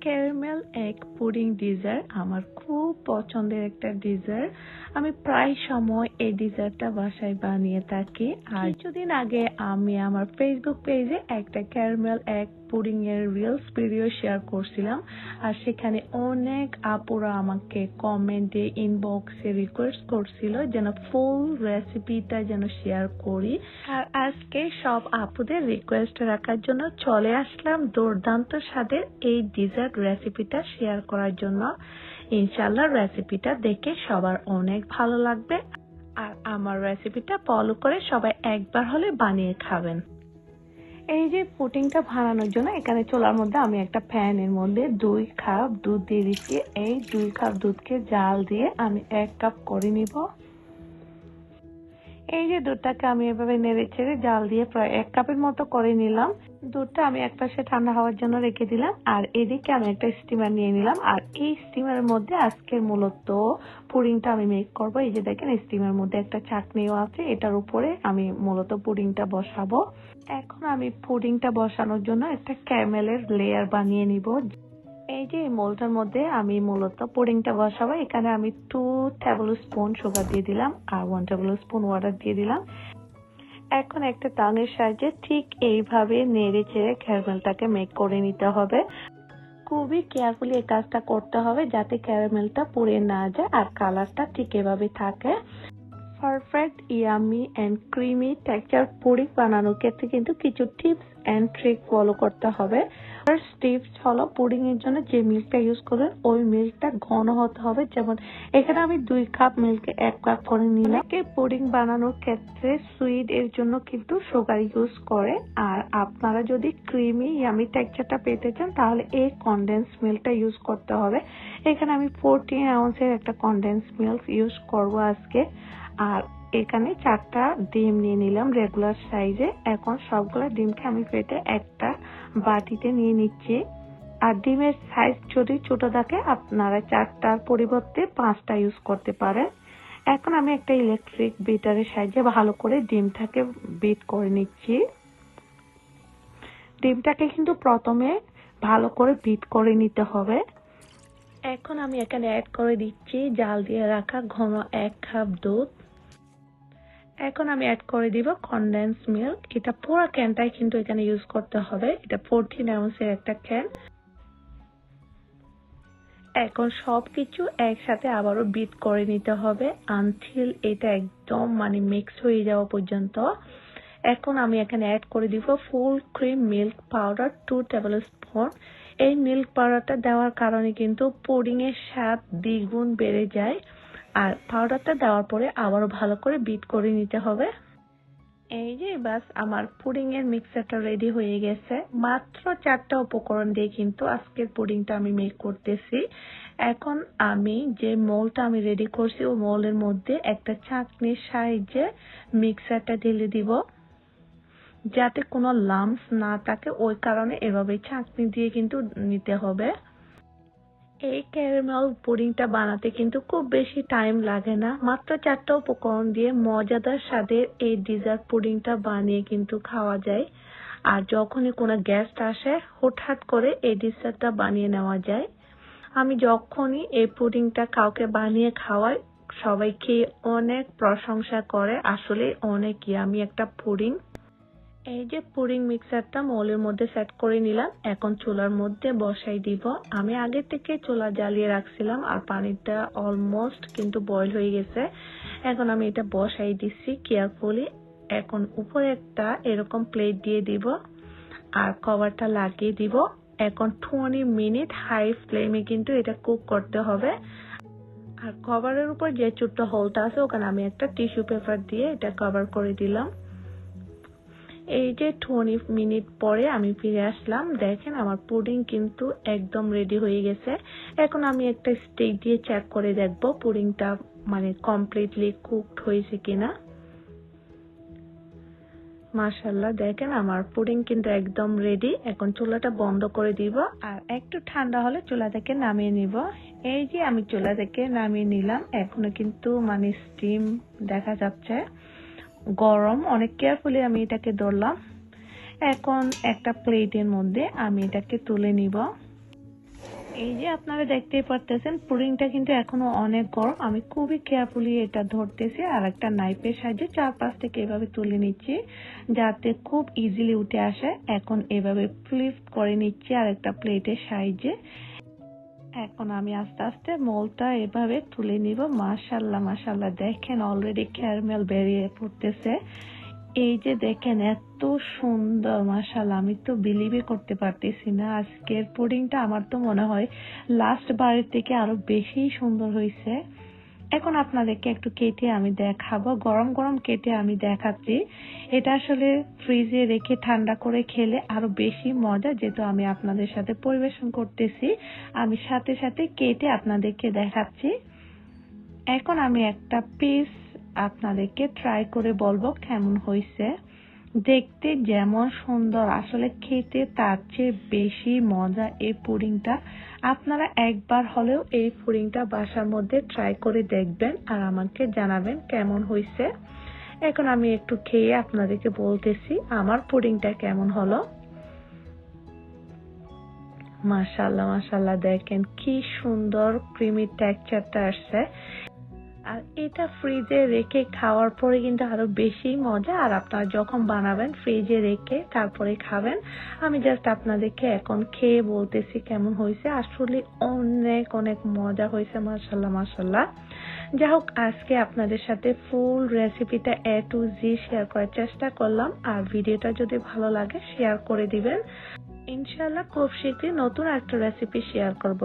Caramel egg pudding desire আমার খুব পছন্দের একটা ডিজার আমি প্রায় সময় এই ডিজারটা বাসায় বানিয়ে থাকি। আর কিছুদিন আগে আমি আমার ফেসবুক পেজে একটা ক্যারামেল এগ পুডিং এর রিলস ভিডিও শেয়ার করছিলাম। আর সেখানে অনেক আপুরা আমাকে কমেন্টে ইনবক্সে রিকোয়েস্ট করছিল যেন ফুল রেসিপিটা যেন শেয়ার করি। আর আজকে সব আপুদের রিকোয়েস্ট রাখার জন্য চলে আসলাম দুর্দান্ত স্বাদের এই ডিজার্ট রেসিপিটা শেয়ার করার জন্য। ইনশাল্লাহ রেসিপিটা দেখে সবার অনেক ভালো লাগবে। আর আমার রেসিপিটা ফলো করে সবাই একবার হলে বানিয়ে খাবেন। এই যে পুটিংটা ভাঙানোর জন্য এখানে চোলার মধ্যে আমি একটা প্যানের মধ্যে দুই কাপ দুধ দিয়ে দিচ্ছি। এই দুই কাপ দুধকে জাল দিয়ে আমি এক কাপ করে নিব। এই যে দুধটাকে আমি এভাবে নেড়ে ছেড়ে জাল দিয়ে প্রায় এক কাপের মতো করে নিলাম। দুধটা আমি এক পাশে ঠান্ডা হওয়ার জন্য রেখে দিলাম আর এদিকে আমি একটা স্টিমার নিয়ে নিলাম। আর এই স্টিমারের মধ্যে আজকের মূলত পুডিংটা আমি মেক করব। এই যে দেখেন স্টিমার মধ্যে একটা চাটনিও আছে, এটার উপরে আমি মূলত পুডিংটা বসাবো। এখন আমি পুডিংটা বসানোর জন্য একটা ক্যামেলের লেয়ার বানিয়ে নিব। এই যে মোলটার মধ্যে আমি মূলত পুডিংটা বসাবো। এখানে আমি টু টেবিল স্পুন সুগার দিয়ে দিলাম আর ওয়ান টেবিল স্পুন ওয়াটার দিয়ে দিলাম। এখন একটা টাঙের সাহায্যে ঠিক এইভাবে নেড়ে চেড়ে ক্যারামেলটাকে মেক করে নিতে হবে। খুবই কেয়ারফুলি এই কাজটা করতে হবে যাতে ক্যারামেলটা পুড়ে না যায় আর কালারটা ঠিক এভাবে থাকে। Perfect yummy and creamy texture pudding বানানোর ক্ষেত্রে কিন্তু কিছু টিপস অ্যান্ড ট্রিক ফলো করতে হবে। ফার্স্ট টিপস হলো পুডিং এর জন্য যে মিল্কটা ইউজ করবেন, ওই মিল্কটা ঘন হতে হবে। যেমন এখানে আমি দুই কাপ মিল্কে এক কাপ করে নিলাম। কে পুডিং বানানোর ক্ষেত্রে সুইট এর জন্য কিন্তু সুগার ইউজ করে। আর আপনারা যদি ক্রিমি ইয়ামি টেক্সচারটা পেতে চান, তাহলে এই কনডেন্স মিল্কটা ইউজ করতে হবে। এখানে আমি ফোরটিন আউন্সের একটা কনডেন্স মিল্ক ইউজ করব আজকে। আর এখানে চারটা ডিম নিয়ে নিলাম রেগুলার সাইজে এখন সবগুলো ডিমকে আমি পেটে একটা বাটিতে নিয়ে নিচ্ছি। আর ডিমের সাইজ যদি ছোট থাকে, আপনারা চারটার পরিবর্তে পাঁচটা ইউজ করতে পারেন। এখন আমি একটা ইলেকট্রিক বিটারের সাহায্যে ভালো করে ডিমটাকে বিট করে নিচ্ছি। ডিমটাকে কিন্তু প্রথমে ভালো করে বিট করে নিতে হবে। এখন আমি এখানে অ্যাড করে দিচ্ছি, জাল দিয়ে রাখা ঘন এক কাপ দুধ। এখন আমি অ্যাড করে দিব কনডেন্স মিল্ক এটা পুরো ক্যানটাই কিন্তু এখানে ইউজ করতে হবে। এটা ফোরটিন আউন্সের একটা ক্যান এখন সবকিছু একসাথে আবারও বিট করে নিতে হবে আনটিল এটা একদম মানে মিক্স হয়ে যাওয়া পর্যন্ত। এখন আমি এখানে অ্যাড করে দিব full cream milk powder two table spoon এই মিল্ক পাউডারটা দেওয়ার কারণে কিন্তু পুডিং এর স্বাদ দ্বিগুণ বেড়ে যায়। আর পাউডারটা দেওয়ার পরে আবারও ভালো করে বিট করে নিতে হবে। এই যে বাস আমার পুডিং এর মিক্সারটা রেডি হয়ে গেছে। মাত্র চারটা উপকরণ দিয়ে কিন্তু আজকের পুডিংটা আমি মেক করতেছি। এখন আমি যে মোলটা আমি রেডি করছি ও মোলের মধ্যে একটা চাকনির সাহায্যে মিক্সারটা ঢেলে দিব। যাতে কোনো লামস না থাকে, ওই কারণে এভাবে চাকনি দিয়ে কিন্তু নিতে হবে। এই ক্যারামেল পুডিংটা বানাতে কিন্তু খুব বেশি টাইম লাগে না। মাত্র চারটা উপকরণ দিয়ে মজাদার স্বাদের এই ডিজার্ট পুডিংটা বানিয়ে কিন্তু খাওয়া যায়। আর যখনই কোনো গেস্ট আসে, হঠাৎ করে এই ডিজার্টটা বানিয়ে নেওয়া যায়। আমি যখনই এই পুডিংটা কাউকে বানিয়ে খাওয়াই সবাই খেয়ে অনেক প্রশংসা করে। আসলে অনেক আমি একটা পুডিং এই যে পুরিং মিক্সারটা মৌলের মধ্যে সেট করে নিলাম। এখন চুলার মধ্যে বসাই দিব। আমি আগে থেকে চুলা জ্বালিয়ে রাখছিলাম আর পানিটা অলমোস্ট কিন্তু বয়ল হয়ে গেছে। এখন আমি এটা বসাই দিচ্ছি কেয়ারফুলি এখন উপরে একটা এরকম প্লেট দিয়ে দিব আর কভারটা লাগিয়ে দিব। এখন টোয়েন্টি মিনিট হাই ফ্লেমে কিন্তু এটা কুক করতে হবে। আর কভারের উপর যে ছোট্ট হোলটা আছে, ওখানে আমি একটা টিস্যু পেপার দিয়ে এটা কভার করে দিলাম। এই যে টোয়েন্টি মিনিট পরে আমি ফিরে আসলাম, দেখেন আমার পুডিং কিন্তু একদম রেডি হয়ে গেছে। এখন আমি একটা স্টিক দিয়ে চেক করে দেখব পুডিংটা মানে কমপ্লিটলি কুকড হয়েছে কিনা। মাশাল্লাহ দেখেন আমার পুডিং কিন্তু একদম রেডি এখন চুলাটা বন্ধ করে দিব। আর একটু ঠান্ডা হলে চুলা থেকে নামিয়ে নিব। এই যে আমি চুলা থেকে নামিয়ে নিলাম, এখনও কিন্তু মানে স্টিম দেখা যাচ্ছে। গরম, অনেক কেয়ারফুলি আমি এটাকে ধরলাম। এখন একটা প্লেটের মধ্যে আমি এটাকে তুলে নিব। এই যে আপনারা দেখতেই পারতেছেন পুডিংটা কিন্তু এখনও অনেক গরম। আমি খুবই কেয়ারফুলি এটা ধরতেছি আর একটা নাইফের সাহায্যে চার পাঁচ থেকে এভাবে তুলে নিচ্ছি যাতে খুব ইজিলি উঠে আসে। এখন এভাবে ফ্লিপ করে নিচ্ছি আর একটা প্লেটের সাহায্যে। এখন আমি আস্তে আস্তে মলটা এভাবে তুলে নিব। মাশাল্লাহ মাশাল্লাহ দেখেন অলরেডি ক্যারমেল বেরিয়ে পড়তেছে। এই যে দেখেন এত সুন্দর মাশাল্লাহ আমি তো বিলিভই করতে পারতেছি না। আজকের পুডিংটা আমার তো মনে হয় লাস্ট বারের থেকে আরও বেশি সুন্দর হয়েছে এখন আপনাদেরকে একটু কেটে আমি দেখাবো। গরম গরম কেটে আমি দেখাচ্ছি। এটা আসলে ফ্রিজে রেখে ঠান্ডা করে খেলে আরও বেশি মজা, যেহেতু আমি আপনাদের সাথে পরিবেশন করতেছি। আমি সাথে সাথে কেটে আপনাদেরকে দেখাচ্ছি। এখন আমি একটা পিস আপনাদেরকে ট্রাই করে বলব কেমন হয়েছে দেখতে যেমন সুন্দর, আসলে খেতে তার চেয়ে বেশি মজা এই পুডিংটা। আপনারা একবার হলেও এই পুডিংটা বাসার মধ্যে ট্রাই করে দেখবেন আর আমাকে জানাবেন কেমন হয়েছে। এখন আমি একটু খেয়ে আপনাদেরকে বলতেছি, আমার পুডিংটা কেমন হলো। মাশাল্লাহ মাশাল্লাহ দেখেন কি সুন্দর ক্রিমি টেক্সচারটা আসছে। আর এটা ফ্রিজে রেখে খাওয়ার পরে কিন্তু আরও বেশি মজা। আর আপনারা যখন বানাবেন ফ্রিজে রেখে তারপরে খাবেন। আমি জাস্ট আপনাদেরকে এখন খেয়ে বলতেছি কেমন হয়েছে। আসলে অনেক অনেক মজা হয়েছে মাসাল্লাহ মাসাল্লাহ যাই হোক, আজকে আপনাদের সাথে ফুল রেসিপিটা এ টু জি শেয়ার করার চেষ্টা করলাম। আর ভিডিওটা যদি ভালো লাগে শেয়ার করে দিবেন। ইনশাল্লাহ খুব শীঘ্রই নতুন একটা রেসিপি শেয়ার করব।